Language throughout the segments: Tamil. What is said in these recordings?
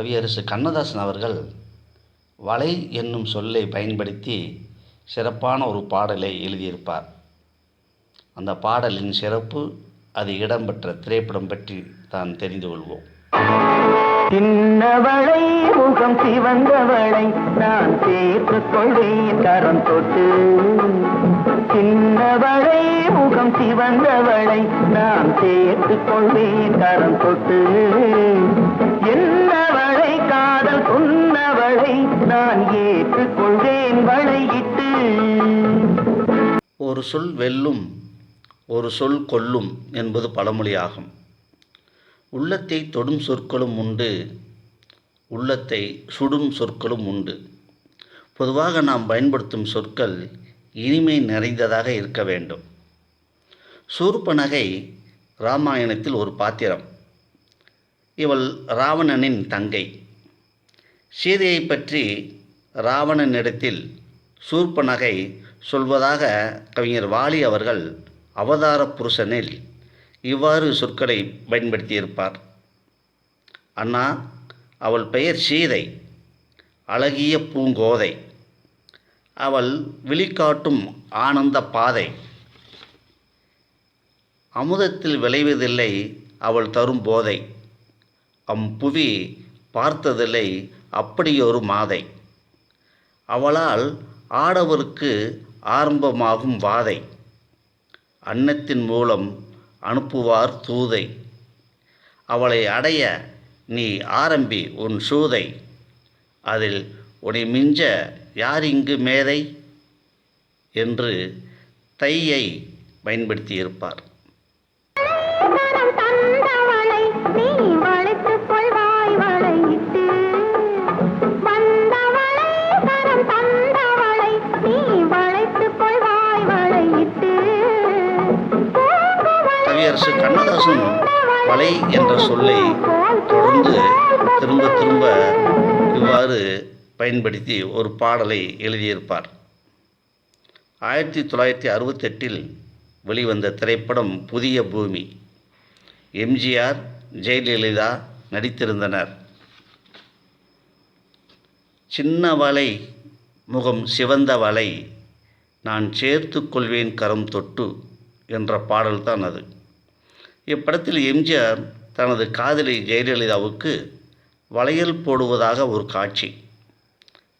கவியரசு கண்ணதாசன் அவர்கள் வலை என்னும் சொல்லை பயன்படுத்தி சிறப்பான ஒரு பாடலை எழுதியிருப்பார். அந்த பாடலின் சிறப்பு அது இடம்பெற்ற திரைப்படம் பற்றி தான் தெரிந்து கொள்வோம். சின்னவளை முகம் சிவந்தவளை நான் சேர்த்துக் கொள்வேன் கரம் தொட்டு. சின்னவளை முகம் சிவந்தவளை நான் சேர்த்துக் கொள்வேன் கரம் தொட்டு. என்ன ஒரு சொல் வெல்லும் ஒரு சொல் கொல்லும் என்பது பழமொழியாகும். உள்ளத்தை தொடும் சொற்களும் உண்டு உள்ளத்தை சுடும் சொற்களும் உண்டு. பொதுவாக நாம் பயன்படுத்தும் சொற்கள் இனிமை நிறைந்ததாக இருக்க வேண்டும். சூர்பனகை ராமாயணத்தில் ஒரு பாத்திரம். இவள் ராவணனின் தங்கை. சீதையை பற்றி ராவணனிடத்தில் சூர்பனகை சொல்வதாக கவிஞர் வாலி அவர்கள் அவதார புருஷனில் இவ்வாறு சொற்களை பயன்படுத்தியிருப்பார். அண்ணா அவள் பெயர் சீதை அழகிய பூங்கோதை அவள் விழிக்காட்டும் ஆனந்த பாதை. அமுதத்தில் விளைவதில்லை அவள் தரும் போதை. அம்புவி பார்த்ததில்லை அப்படியொரு மாதை. அவளால் ஆடவருக்கு ஆரம்பமாகும் வாதை. அன்னத்தின் மூலம் அனுப்புவார் தூதை. அவளை அடைய நீ ஆரம்பி உன் சூதை. அதில் உன்னை மிஞ்ச யார் இங்கு மேதை? என்று தையை பயன்படுத்தியிருப்பார். கவியரசு கண்ணதாசன் வலை என்ற சொல்லை தொடர்ந்து திரும்ப திரும்ப இவ்வாறு பயன்படுத்தி ஒரு பாடலை எழுதியிருப்பார். ஆயிரத்தி தொள்ளாயிரத்தி அறுபத்தெட்டில் வெளிவந்த திரைப்படம் புதிய பூமி. எம்ஜிஆர் ஜெயலலிதா நடித்திருந்தனர். சின்ன வலை முகம் சிவந்த வலை நான் சேர்த்துக் கொள்வேன் கரம் தொட்டு என்ற பாடல்தான் அது. இப்படத்தில் எம்ஜிஆர் தனது காதலி ஜெயலலிதாவுக்கு வளையல் போடுவதாக ஒரு காட்சி.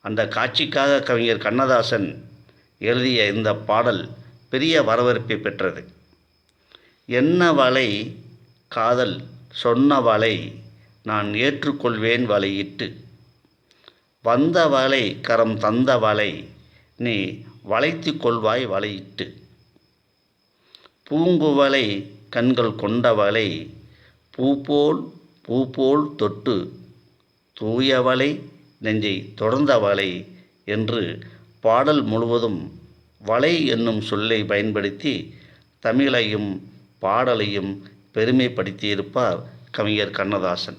அந்த காட்சிக்காக கவிஞர் கண்ணதாசன் எழுதிய இந்த பாடல் பெரிய வரவேற்பை பெற்றது. என்ன வலை காதல் சொன்ன வலை நான் ஏற்றுக்கொள்வேன் வலையிட்டு வந்த வலை கரம் தந்த வலை நீ வளைத்து கொள்வாய் வலையிட்டு பூங்குவலை கண்கள் கொண்டவளை பூ பூப்போல் தொட்டு தூயவளை நெஞ்சை தொடர்ந்தவளை என்று பாடல் முழுவதும் வலை என்னும் சொல்லை பயன்படுத்தி தமிழையும் பாடலையும் பெருமைப்படுத்தியிருப்பார் கவிஞர் கண்ணதாசன்.